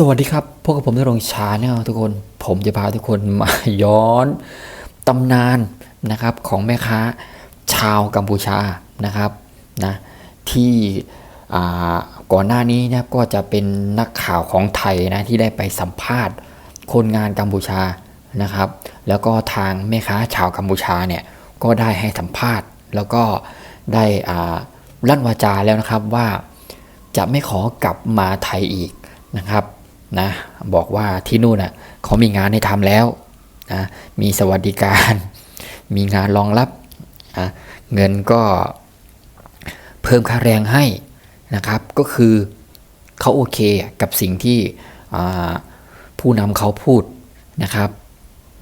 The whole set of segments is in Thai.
สวัสดีครับ พวกกับผมนรงชาแนลทุกคน ผมจะพาทุกคนมาย้อนตำนานนะครับของแม่ค้าชาวกัมพูชานะครับนะที่ก่อนหน้านี้เนะก็จะเป็นนักข่าวของไทยนะที่ได้ไปสัมภาษณ์คนงานกัมพูชานะครับ แล้วก็ทางแม่ค้าชาวกัมพูชาเนี่ยก็ได้ให้สัมภาษณ์ แล้วก็ได้อ่าลั่นวาจาแล้วนะครับว่าจะไม่ขอกลับมาไทยอีกนะครับ นะบอกว่าที่นู่นน่ะเขามีงานให้ทำแล้วนะมีสวัสดิการ มีงานรองรับนะเงินก็เพิ่มค่าแรงให้นะครับ ก็คือเขาโอเคกับสิ่งที่ผู้นำเขาพูดนะครับ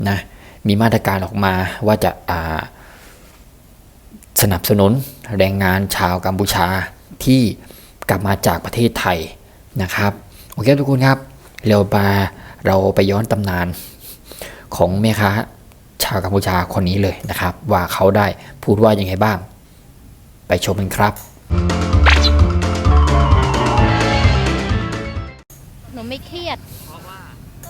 นะมีมาตรการออกมาว่าจะาสนับสนุนแรงงานชาวกัมพูชาที่กลับมาจากประเทศไทยนะครับ โอเคทุกคนครับ เรามาเราไปย้อนตำนานของแม่ค้าชาวกัมพูชาคนนี้เลยนะครับ ว่าเขาได้พูดว่ายังไงบ้าง ไปชมกันครับ หนูไม่เครียด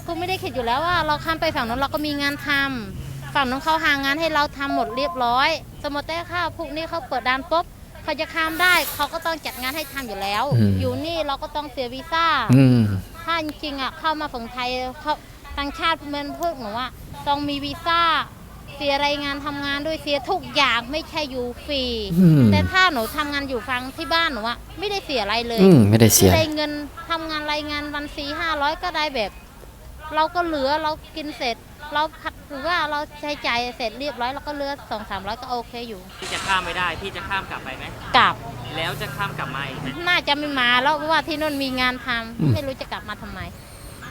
ก็ไม่ได้เครียดอยู่แล้วว่าเราข้ามไปฝั่งนู้นเราก็มีงานทำฝั่งนู้นเขาหางานให้เราทำหมดเรียบร้อย สมมติแต่ข้าวพวกนี้เขาเปิดด่านปุ๊บเขาจะข้ามได้ เขาก็ต้องจัดงานให้ทำอยู่แล้วอืมอยู่นี่เราก็ต้องเสียวีซ่าอืมถ้าจริงๆอะเข้ามาฝั่งไทยเขาต่างชาติเหมือนพวกหนูอะต้องมีวีซ่าเสียรายงานทำงานด้วยเสียทุกอย่างไม่ใช่อยู่ฟรีอืม แต่ถ้าหนูทำงานอยู่ฟังที่บ้านหนูอะไม่ได้เสียอะไรเลย อืมไม่ได้เสีย ได้เงินทำงานรายงานวันสี่ห้าร้อยก็ได้แบบ เราก็เหลือเรากินเสร็จ เราพักหรือว่าเราใช้จ่ายเสร็จเรียบร้อยเราก็เหลือสองสามร้อยก็โอเคอยู่พี่จะข้ามไม่ได้ พี่จะข้ามกลับไปไหมกลับ แล้วจะข้ามกลับมาอีกไหมน่าจะไม่มาแล้วเพราะว่าที่นู่นมีงานทำอืม ไม่รู้จะกลับมาทำไม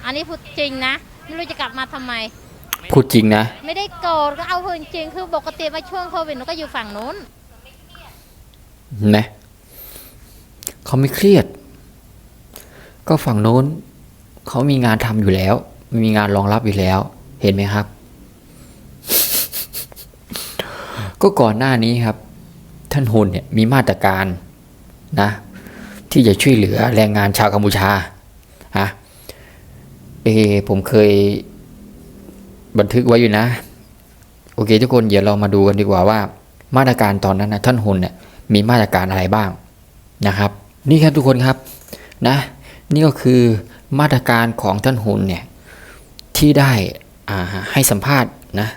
อันนี้พูดจริงนะไม่รู้จะกลับมาทำไม พูดจริงนะ ไม่ได้โกรธก็เอาพูดจริงคือปกติมาช่วงโควิดหนูก็อยู่ฝั่งนู้น นะเขาไม่เครียด ก็ฝั่งโน้นเขามีงานทำอยู่แล้ว มีงานรองรับอยู่แล้ว เห็นไหมครับ ก็ก่อนหน้านี้ครับ ท่านฮุนเนี่ยมีมาตรการนะ ที่จะช่วยเหลือแรงงานชาวกัมพูชาฮะเอผมเคยบันทึกไว้อยู่นะ โอเค ทุกคนเดี๋ยวเรามาดูกันดีกว่าว่า มาตรการตอนนั้นนะท่านฮุนเนี่ยมีมาตรการอะไรบ้างนะครับ นี่ครับทุกคนครับนะ นี่ก็คือมาตรการของท่านฮุนเนี่ยที่ได้ ให้สัมภาษณ์นะ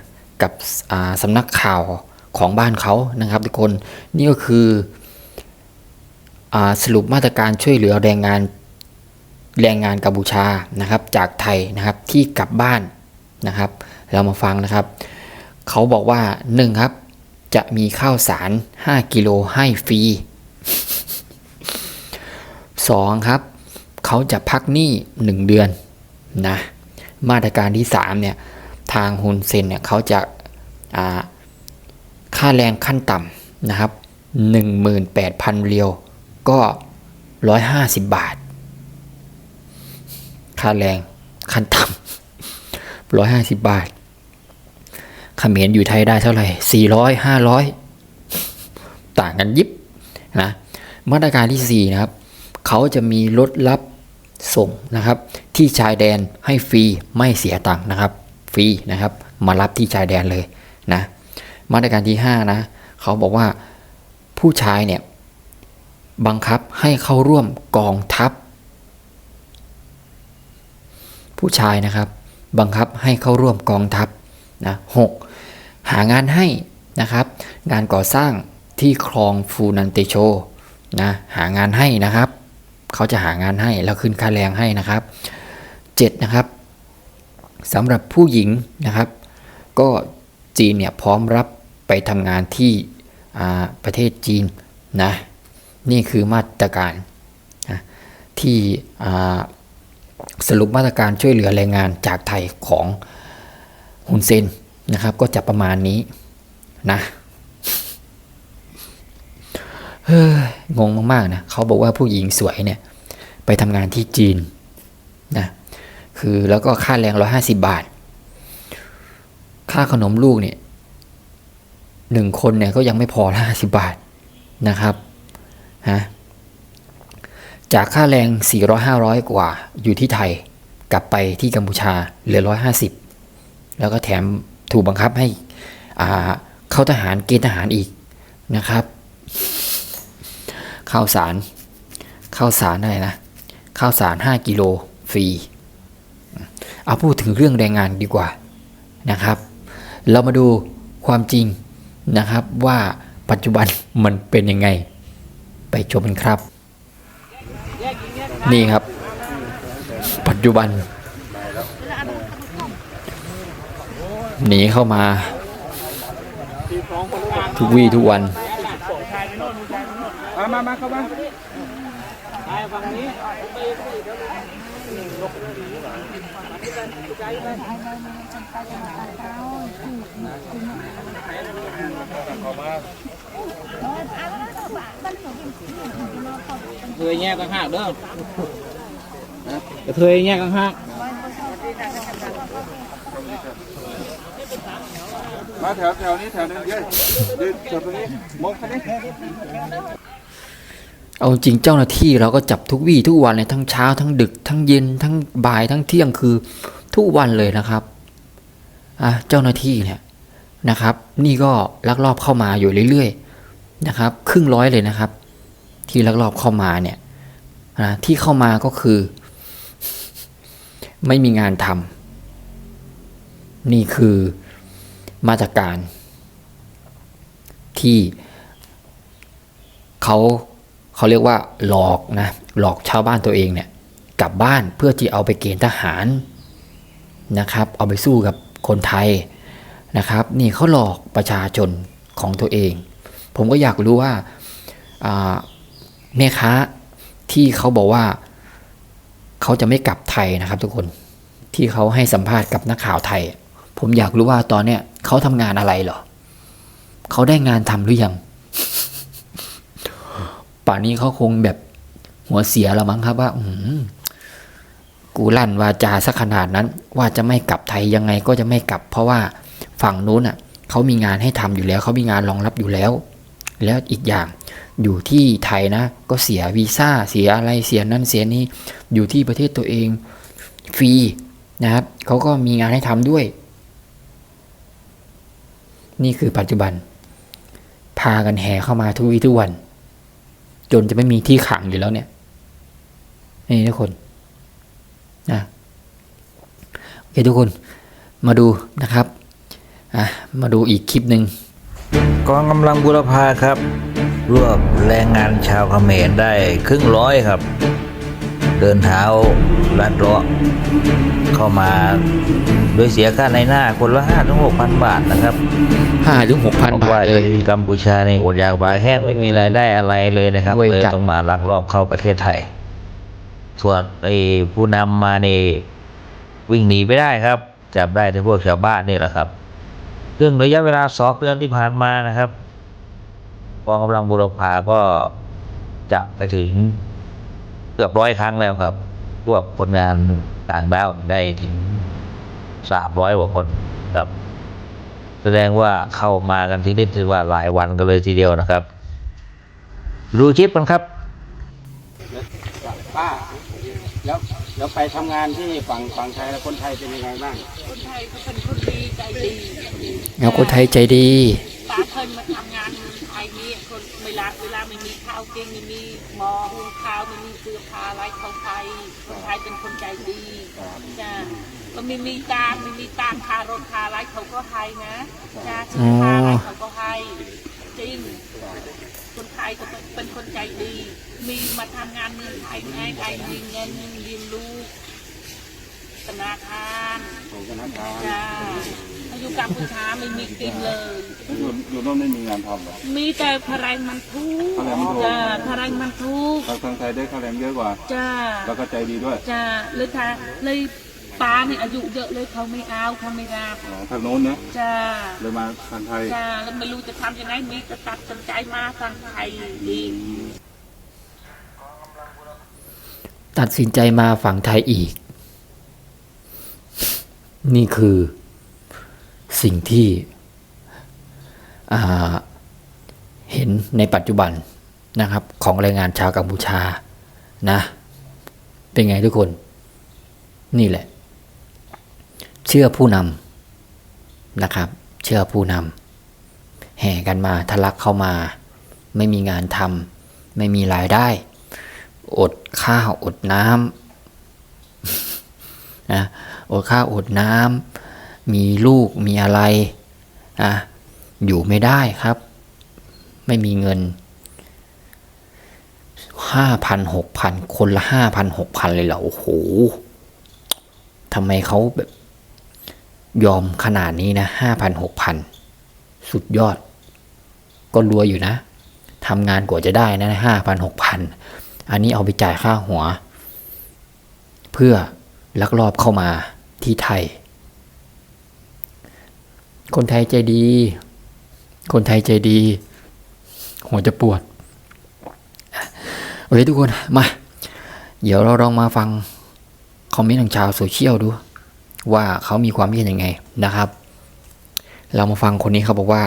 กับสำนักข่าวของบ้านเขานะครับทุกคนนี่ก็คืออสรุปมาตรการช่วยเหลือแรงงานแรงงานกัมพูชานะครับจากไทยนะครับที่กลับบ้านนะครับ เรามาฟังนะครับ เขาบอกว่าหนึ่งครับจะมีข้าวสาร 5 กิโลให้ฟรี 2 ครับ เขาจะพักหนี้ 1 เดือนนะ มาตรการที่3เนี่ยทางฮุนเซนเนี่ยเขาจะาค่าแรงขั้นต่ำนะครับ 18,000 เรียวก็ 150 บาท ค่าแรงขั้นต่ำ150 บาทเขมรอยู่ไทยได้เท่าไหร่ 400 500 ต่างกันยิบนะมาตรการที่ 4 นะครับ เขาจะมีรถรับ ส่งนะครับที่ชายแดนให้ฟรีไม่เสียตังค์นะครับฟรีนะครับมารับที่ชายแดนเลยนะมาตรการที่5นะเขาบอกว่าผู้ชายเนี่ยบังคับให้เข้าร่วมกองทัพ ผู้ชายนะครับบังคับให้เข้าร่วมกองทัพนะหกหางานให้นะครับงานก่อสร้างที่คลองฟูนันเตโชนะหางานให้นะครับ เขาจะหางานให้แล้วขึ้นค่าแรงให้นะครับเจ็ดนะครับสำหรับผู้หญิงนะครับ ก็จีนเนี่ยพร้อมรับไปทำงานที่ประเทศจีนนะนี่คือมาตรการที่สรุปมาตรการช่วยเหลือแรงงานจากไทยของฮุนเซนนะครับ ก็จะประมาณนี้นะ เฮ้ยงงมากๆนะเขาบอกว่าผู้หญิงสวยเนี่ย ไปทำงานที่จีนนะคือแล้วก็ค่าแรงร้อยห้าสิบบาท ค่าขนมลูกเนี่ยหนึ่งคนเนี่ยก็ยังไม่พอห้าสิบบาทนะครับฮะจากค่าแรง 400 500 กว่าอยู่ที่ไทยกลับไปที่กัมพูชาเหลือร้อยห้าสิบแล้วก็แถมถูกบังคับให้เข้าทหารเกณฑ์ทหารอีกนะครับ ข้าวสาร ข้าวสารอะไรนะ ข้าวสาร 5 กิโลฟรี เอาพูดถึงเรื่องแรงงานดีกว่านะครับ เรามาดูความจริงนะครับว่าปัจจุบันมันเป็นยังไง ไปชมกันครับ นี่ครับ ปัจจุบันหนีเข้ามา ทุกวี่ทุกวัน มามามาเข้ามาเคยแยกกันหักเด้อเคยแยกกันฮะมาแถวแถวนี้แถวนึงเย้ยืนจอดตรงนี้มองคันนี้ เอาจริงเจ้าหน้าที่เราก็จับทุกวี่ทุกวันเลยทั้งเช้าทั้งดึก ทั้งเย็น ทั้งบ่ายทั้งเที่ยงคือทุกวันเลยนะครับอะเจ้าหน้าที่เนี่ยนะครับ นี่ก็ลักลอบเข้ามาอยู่เรื่อยๆนะครับ ครึ่งร้อยเลยนะครับ ที่ลักลอบเข้ามาเนี่ยนะที่เข้ามาก็คือ ไม่มีงานทำนี่คือมาตรการที่เขา เขาเรียกว่าหลอกนะหลอกชาวบ้านตัวเองเนี่ยกลับบ้านเพื่อที่เอาไปเกณฑ์ทหารนะครับ เอาไปสู้กับคนไทยนะครับ นี่เขาหลอกประชาชนของตัวเอง ผมก็อยากรู้ว่าแม่ค้าที่เขาบอกว่าเขาจะไม่กลับไทยนะครับ ทุกคนที่เขาให้สัมภาษณ์กับนักข่าวไทย ผมอยากรู้ว่าตอนเนี้ยเขาทำงานอะไรเหรอเขาได้งานทำหรือยัง ป่านนี้เขาคงแบบหัวเสียแล้วมั้งครับว่า อืกูลั่นวาจาสักขนาดนั้น ว่าจะไม่กลับไทยยังไงก็จะไม่กลับ เพราะว่าฝั่งนู้นอะเขามีงานให้ทำอยู่แล้วเขามีงานรองรับอยู่แล้ว แล้วอีกอย่างอยู่ที่ไทยนะ ก็เสียวีซ่าเสียอะไรเสียนั่นเสียนี้อยู่ที่ประเทศตัวเองฟรีนะครับเขาก็มีงานให้ทำด้วย นี่คือปัจจุบัน พากันแห่เข้ามาทุกวี่ทุกวัน จนจะไม่มีที่ขังอยู่แล้วเนี่ยนี่ทุกคนนะโอเคทุกคนมาดูนะครับอะมาดูอีกคลิปหนึ่งกองกำลังบุรพาครับ รวบแรงงานชาวเขมรได้ครึ่งร้อยครับ เดินเท้าลัดเลาะเข้ามาโดยเสียค่าในหน้าคนละห้าถึงหกพันบาทนะครับห้าถึงหกพันบอกบาว่าทเลยกัมพูชาในอดอยากบายแห้งไม่มีรายได้อะไรเลยนะครับรวยเลยจัดต้องมาลักลอบเข้าประเทศไทย ส่วนไอ้ผู้นำมานี่วิ่งหนีไม่ได้ครับ จับได้แต่พวกชาวบ้านนี่แหละครับเรื่องระยะเวลาสองเดือนที่ผ่านมานะครับกองกำลังบุรพาก็จะไปถึง เกือบร้อยครั้งแล้วครับรวบคนงานต่างด้าวได้ถึงสามร้อยกว่าคนครับ แสดงว่าเข้ามากันที่นี่ถือว่าหลายวันกันเลยทีเดียวนะครับ ดูคลิปกันครับป้าแล้วแล้วไปทำงานที่ฝั่งฝั่งไทยแล้วคนไทยเป็นยังไงบ้างคนไทยก็เป็นคนดีใจดีเอาคนไทยใจดีป้าเคยมาทำ ลาเวลาไม่มีข้าวกินไม่มีหมอหุงข้าวไม่มีเสื้อผ้าอะไรของไทยคนไทยเป็นคนใจดีจ้าก็ไม่มีตังค์ไม่มีตังค์ค่ารถคาอะไรเขาก็ให้นะจ้าซื้อผ้าอะไรเขาก็ให้จริงคนไทยก็เป็นคนใจดี มีมาทำงานเมืองไทยง่ายไอ้มีเงินเลี้ยงลูก ธนาคารของธนาคารจ้าอายุกัมพูชาไม่มีกินเลย อยู่อยู่โน่นไม่มีงานทำเหรอมีแต่พลังมันทุกข์พลังมันทุกข์จ้าพลังมันทุกข์ทางทางไทยได้ค่าแรงเยอะกว่า จ้า แล้วก็ใจดีด้วย จ้าเลยค่ะเลยป้าเนี่ยอายุเยอะเลยเขาไม่เอาเขาไม่รับอ๋อทางโน้นนะจ้าเลยมาทางไทย จ้า แล้วไม่รู้จะทำยังไงมีแต่ตัดสินใจมาทางไทยดีตัดสินใจมาฝั่งไทยอีก นี่คือสิ่งที่เห็นในปัจจุบันนะครับ ของแรงงานชาวกัมพูชานะ เป็นไงทุกคน นี่แหละ เชื่อผู้นำนะครับ เชื่อผู้นำแห่กันมาทะลักเข้ามา ไม่มีงานทำไม่มีรายได้ อดข้าวอดน้ำนะ อดข้าวอดน้ำมีลูกมีอะไรนะอยู่ไม่ได้ครับ ไม่มีเงินห้าพันหกพันคนละห้าพันหกพันเลยเหรอโอ้โหทำไมเขาแบบยอมขนาดนี้นะห้าพันหกพันสุดยอด ก็รวยอยู่นะทำงานกว่าจะได้นะห้าพันหกพันอันนี้เอาไปจ่ายค่าหัว เพื่อลักลอบเข้ามา ที่ไทย คนไทยใจดี คนไทยใจดี หัวจะปวด โอเคทุกคน มา เดี๋ยวเราลองมาฟัง คอมเมนต์ของชาวโซเชียลดู ว่าเขามีความคิดยังไงนะครับ เรามาฟังคนนี้เขาบอกว่า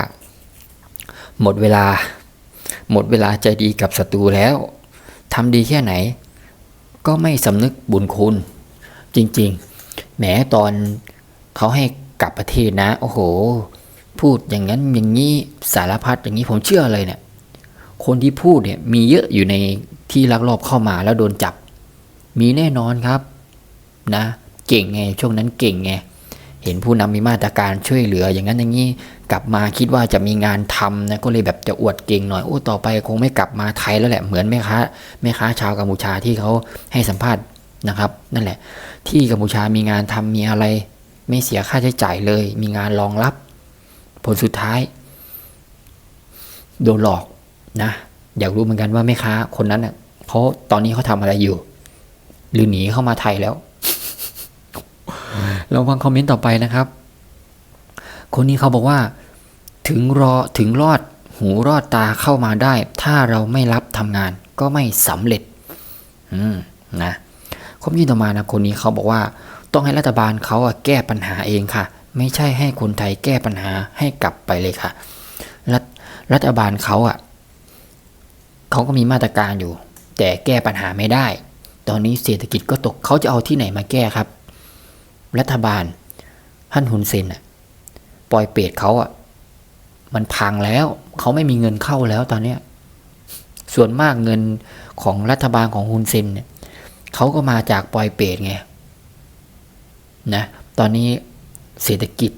หมดเวลา หมดเวลาใจดีกับศัตรูแล้วทำดีแค่ไหน ก็ไม่สำนึกบุญคุณ จริง ๆ แหมตอนเขาให้กลับประเทศนะ โอ้โห พูดอย่างนั้นอย่างนี้สารพัดอย่างนี้ผมเชื่อเลยเนี่ยคนที่พูดเนี่ยมีเยอะอยู่ในที่ลักลอบเข้ามาแล้วโดนจับ มีแน่นอนครับนะ เก่งไงช่วงนั้นเก่งไงเห็นผู้นำมีมาตรการช่วยเหลือ อย่างนั้นอย่างนี้กลับมาคิดว่าจะมีงานทำนะก็เลยแบบจะอวดเก่งหน่อยโอ้ต่อไปคงไม่กลับมาไทยแล้วแหละเหมือนแม่ค้าแม่ค้าชาวกัมพูชาที่เขาให้สัมภาษณ์ นะครับ นั่นแหละ ที่กัมพูชามีงานทำมีอะไร ไม่เสียค่าใช้จ่ายเลย มีงานรองรับ ผลสุดท้าย โดนหลอกนะอยากรู้เหมือนกันว่าแม่ค้าคนนั้นน่ะเขาตอนนี้เขาทำอะไรอยู่ หรือหนีเข้ามาไทยแล้วเราฟังคอมเมนต์ต่อไปนะครับ คนนี้เขาบอกว่า ถึงรอถึงรอดหูรอดตาเข้ามาได้ ถ้าเราไม่รับทำงานก็ไม่สำเร็จ อืม นะ คอมเมนต่อมานะคนนี้เขาบอกว่า ต้องให้รัฐบาลเขาแก้ปัญหาเองค่ะ ไม่ใช่ให้คนไทยแก้ปัญหาให้กลับไปเลยค่ะรัฐรัฐบาลเขาอะเขาก็มีมาตรการอยู่ แต่แก้ปัญหาไม่ได้ ตอนนี้เศรษฐกิจก็ตกเขาจะเอาที่ไหนมาแก้ครับ รัฐบาลท่านฮุนเซนอะปล่อยเปรตเขาอะมันพังแล้ว เขาไม่มีเงินเข้าแล้วตอนเนี้ยส่วนมากเงินของรัฐบาลของฮุนเซนเนี่ย เขาก็มาจากปลอยเปรตไงนะตอนนี้เศรษฐกิจ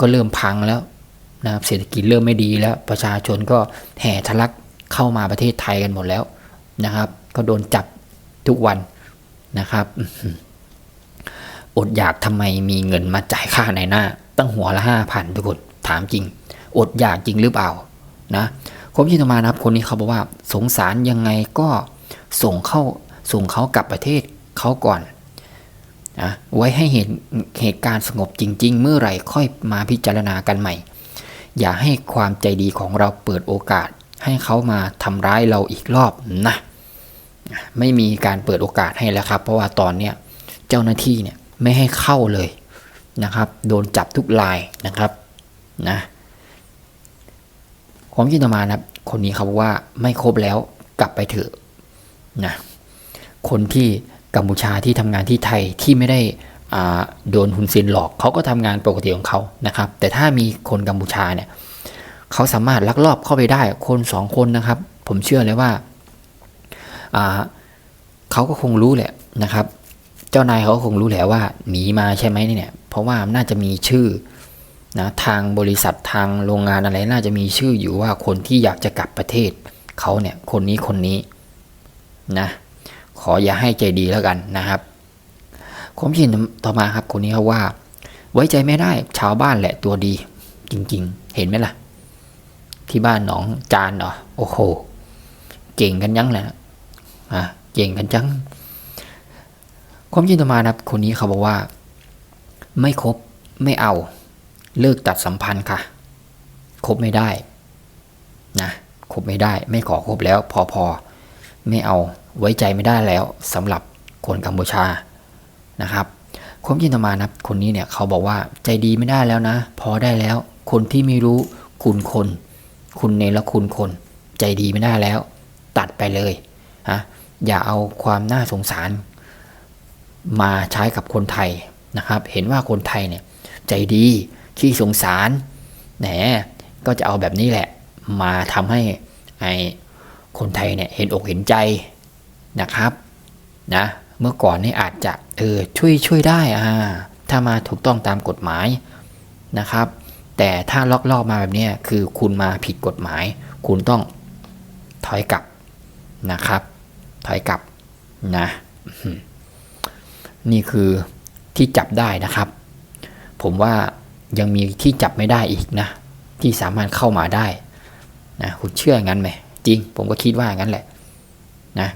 ก็เริ่มพังแล้วนะครับเศรษฐกิจเริ่มไม่ดีแล้ว ประชาชนก็แห่ทะลักเข้ามาประเทศไทยกันหมดแล้วนะครับ ก็โดนจับทุกวันนะครับอดอยากทำไมมีเงินมาจ่ายค่าในหน้า ตั้งหัวละห้าพันทุกคนถามจริง อดอยากจริงหรือเปล่านะผมยินมานะครับคนนี้เขาบอกว่าสงสารยังไงก็ส่งเข้า ส่งเขากลับประเทศเขาก่อนนะไว้ให้เห็นเหตุการณ์สงบจริง ๆ เมื่อไหร่ค่อยมาพิจารณากันใหม่ อย่าให้ความใจดีของเราเปิดโอกาส ให้เขามาทำร้ายเราอีกรอบนะไม่มีการเปิดโอกาสให้แล้วครับ เพราะว่าตอนเนี้ยเจ้าหน้าที่เนี่ยไม่ให้เข้าเลยนะครับ โดนจับทุกรายนะครับนะความคิดต่อมานะครับคนนี้เขาบอกว่าไม่ครบแล้วกลับไปเถอะนะ คนที่กัมพูชาที่ทำงานที่ไทยที่ไม่ได้โดนฮุนเซนหลอกเขาก็ทำงานปกติของเขานะครับ แต่ถ้ามีคนกัมพูชาเนี่ยเขาสามารถลักลอบเข้าไปได้คนสองคนนะครับ ผมเชื่อเลยว่าาเขาก็คงรู้แหละนะครับ เจ้านายเขาคงรู้แหละว่าหนีมาใช่ไหมเนี่ยเพราะว่าน่าจะมีชื่อนะทางบริษัททางโรงงานอะไรน่าจะมีชื่ออยู่ว่าคนที่อยากจะกลับประเทศเขาเนี่ยคนนี้คนนี้นะ ขออย่าให้ใจดีแล้วกันนะครับผมเห็นต่อมาครับคนนี้เขาว่า ไว้ใจไม่ได้ชาวบ้านแหละตัวดี จริง ๆ เห็นไหมล่ะ ที่บ้านหนองจานเหรอโอ้โหเก่งกันยังแหละอะเก่งกันจังความจริงต่อมานะครับ คนนี้เขาบอกว่า ไม่คบไม่เอา เลิกตัดสัมพันธ์ค่ะ คบไม่ได้นะคบไม่ได้ ไม่ขอคบแล้ว พอพอ ไม่เอาไว้ใจไม่ได้แล้วสำหรับคนกัมพูชานะครับความจริงตมานะครับคนนี้เนี่ยเขาบอกว่าใจดีไม่ได้แล้วนะ พอได้แล้ว คนที่ไม่รู้คุณคน คุณเนรคุณคน ใจดีไม่ได้แล้ว ตัดไปเลยฮะอย่าเอาความน่าสงสาร มาใช้กับคนไทยนะครับ เห็นว่าคนไทยเนี่ยใจดีขี้สงสารแหนก็จะเอาแบบนี้แหละ มาทำให้ไอ คนไทยเนี่ยเห็นอกเห็นใจนะครับนะเมื่อก่อนนี่อาจจะเออช่วยช่วยได้อ่าถ้ามาถูกต้องตามกฎหมายนะครับ แต่ถ้าลอกลอกมาแบบเนี้ยคือคุณมาผิดกฎหมาย คุณต้องถอยกลับนะครับ ถอยกลับนะนี่คือที่จับได้นะครับ ผมว่ายังมีที่จับไม่ได้อีกนะ ที่สามารถเข้ามาได้นะคุณเชื่องั้นไหม จริง ผมก็คิดว่าอย่างนั้นแหละนะ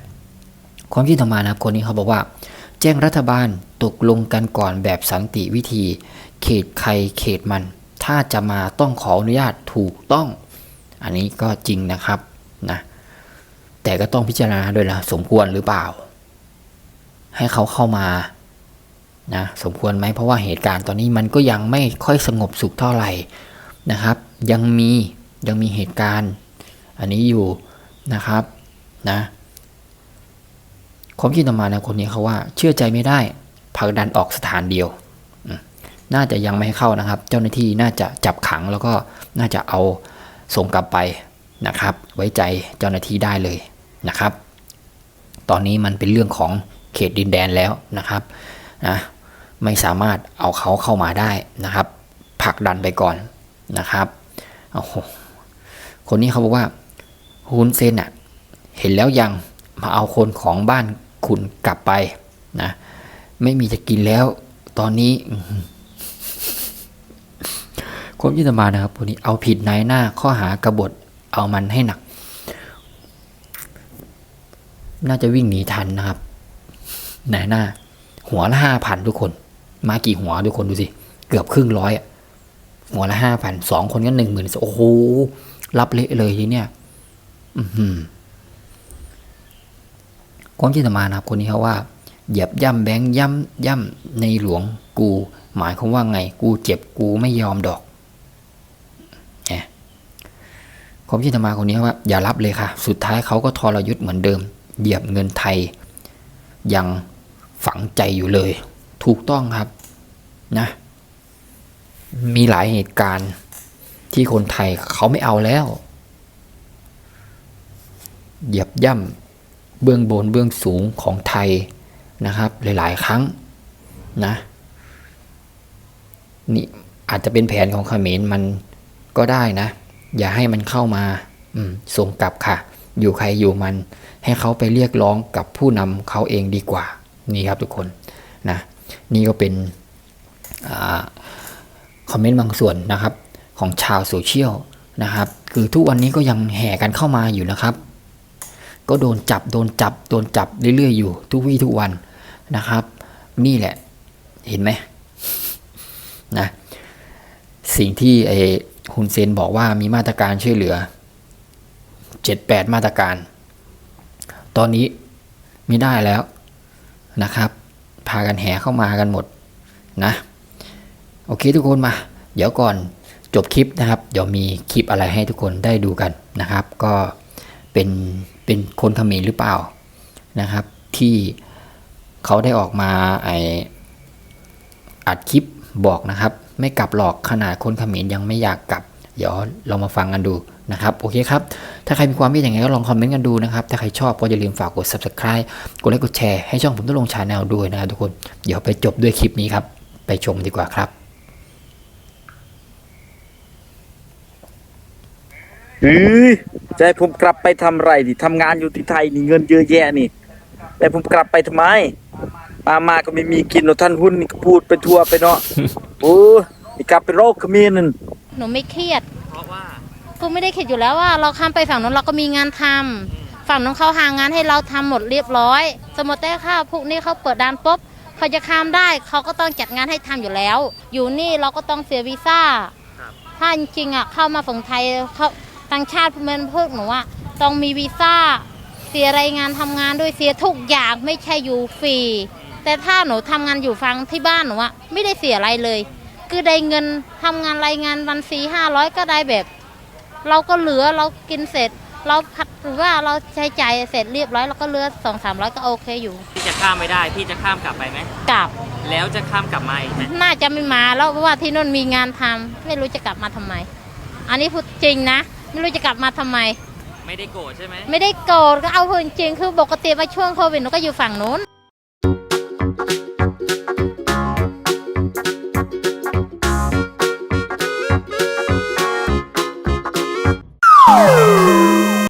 ความคิดต่อมานะครับคนนี้เขาบอกว่า แจ้งรัฐบาลตกลงกันก่อนแบบสันติวิธี เขตใครเขตมัน ถ้าจะมาต้องขออนุญาตถูกต้อง อันนี้ก็จริงนะครับนะแต่ก็ต้องพิจารณาด้วยนะสมควรหรือเปล่า ให้เขาเข้ามานะสมควรไหมเพราะว่าเหตุการณ์ตอนนี้มันก็ยังไม่ค่อยสงบสุขเท่าไหร่นะครับ ยังมียังมีเหตุการณ์ อันนี้อยู่นะครับนะความคิดต่อมานะคนนี้เขาว่าเชื่อใจไม่ได้ผลักดันออกสถานเดียว น่าจะยังไม่ให้เข้านะครับ เจ้าหน้าที่น่าจะจับขังแล้วก็น่าจะเอาส่งกลับไปนะครับ ไว้ใจเจ้าหน้าที่ได้เลยนะครับ ตอนนี้มันเป็นเรื่องของเขตดินแดนแล้วนะครับนะไม่สามารถเอาเขาเข้ามาได้นะครับผลักดันไปก่อนนะครับโอ้โหคนนี้เขาบอกว่า ฮุนเซนอะเห็นแล้วยังมาเอาคนของบ้านคุณกลับไปนะไม่มีจะกินแล้ว ตอนนี้โคนที่จะมานะครับคนนี้เอาผิดนายหน้าข้อหากบฏเอามันให้หนัก น่าจะวิ่งหนีทันนะครับไหนหน้า หัวละห้าพันทุกคน มากี่หัวทุกคนดูสิเกือบครึ่งร้อยอะหัวละห้าพันสองคนก็หนึ่งหมื่นโอ้โหรับเละเลยทีเนี้ย ความคิดต่อมานะครับคนนี้เขาว่า เหยียบย่ำแบงค์ย่ำย่ำในหลวงกู หมายความว่าไง กูเจ็บกูไม่ยอมดอกแหมความคิดต่อมาคนนี้ว่าอย่ารับเลยค่ะ สุดท้ายเขาก็ทรยุทธ์เหมือนเดิม เหยียบเงินไทย ยังฝังใจอยู่เลย ถูกต้องครับนะ มีหลายเหตุการณ์ที่คนไทยเขาไม่เอาแล้ว เหยียบย่ำเบื้องบนเบื้องสูงของไทยนะครับ หลาย ๆ ครั้งนะนี่อาจจะเป็นแผนของขเขมรมันก็ได้นะ อย่าให้มันเข้ามาอืมส่งกลับค่ะ อยู่ใครอยู่มัน ให้เขาไปเรียกร้องกับผู้นำเขาเองดีกว่า นี่ครับทุกคนนะนี่ก็เป็นอคอมเมนต์บางส่วนนะครับ ของชาวโซเชียลนะครับ คือทุกวันนี้ก็ยังแห่กันเข้ามาอยู่นะครับ ก็โดนจับโดนจับโดนจับเรื่อยๆอยู่ ทุกวี่ทุกวันนะครับ นี่แหละเห็นไหมนะสิ่งที่ไอ้ฮุนเซนบอกว่ามีมาตรการช่วยเหลือ 7-8 มาตรการ ตอนนี้ไม่ได้แล้วนะครับ พากันแห่เข้ามากันหมดนะ โอเคทุกคนมา เดี๋ยวก่อนจบคลิปนะครับ เดี๋ยวมีคลิปอะไรให้ทุกคนได้ดูกันนะครับ ก็เป็น เป็นคนเขมรหรือเปล่านะครับ ที่เขาได้ออกมาไออัดคลิปบอกนะครับ ไม่กลับหรอกขนาดคนเขมรยังไม่อยากกลับ เดี๋ยวเรามาฟังกันดูนะครับโอเคครับ ถ้าใครมีความคิดอย่างไรก็ลองคอมเมนต์กันดูนะครับ ถ้าใครชอบก็อย่าลืมฝากกด subscribe กดไลค์กดแชร์ให้ช่องผมต้องลงชาแนลด้วยนะครับทุกคน เดี๋ยวไปจบด้วยคลิปนี้ครับ ไปชมดีกว่าครับเฮ้ จะให้ผมกลับไปทำไรดิทำงานอยู่ที่ไทยนี่เงินเยอะแยะนี่แต่ผมกลับไปทำไมมามาก็ไม่มีกินหรอกท่านหุ้นนี่ก็พูดไปทั่วไปเนาะโอ้ยนี่กลับไปโรคขมิ้นนั่นหนูไม่เครียดเพราะว่าก็ไม่ได้เครียดอยู่แล้วว่า เราข้ามไปฝั่งนู้นเราก็มีงานทำฝั่งนู้นเขาหางานให้เราทำหมดเรียบร้อย สมมติแต่ข้าวพวกนี้เขาเปิดด่านปุ๊บเขาจะข้ามได้เขาก็ต้องจัดงานให้ทำอยู่แล้ว อยู่นี่เราก็ต้องเสียวีซ่าถ้าจริงๆอะเข้ามาฝั่งไทยเขา ต่างชาติเหมือนพวกหนูอะต้องมีวีซ่าเสียรายงานทำงานด้วยเสียทุกอย่างไม่ใช่อยู่ฟรีแต่ถ้าหนูทำงานอยู่ฟังที่บ้านหนูอะไม่ได้เสียอะไรเลย คือได้เงินทำงานรายงานวันสี่ห้าร้อยก็ได้แบบ เราก็เหลือเรากินเสร็จ เราผัดหรือว่าเราใช้จ่ายเสร็จเรียบร้อยเราก็เหลือสองสามร้อยก็โอเคอยู่ที่จะข้ามไม่ได้พี่จะข้ามกลับไปไหมกลับ แล้วจะข้ามกลับมาอีกไหมน่าจะไม่มาแล้วเพราะว่าที่นู่นมีงานทำไม่รู้จะกลับมาทำไม อันนี้พูดจริงนะ ไม่รู้จะกลับมาทำไม ไม่ได้โกรธใช่ไหมไม่ได้โกรธก็เอาพูดจริงคือปกติว่าช่วงโควิดหนูก็อยู่ฝั่งนู้น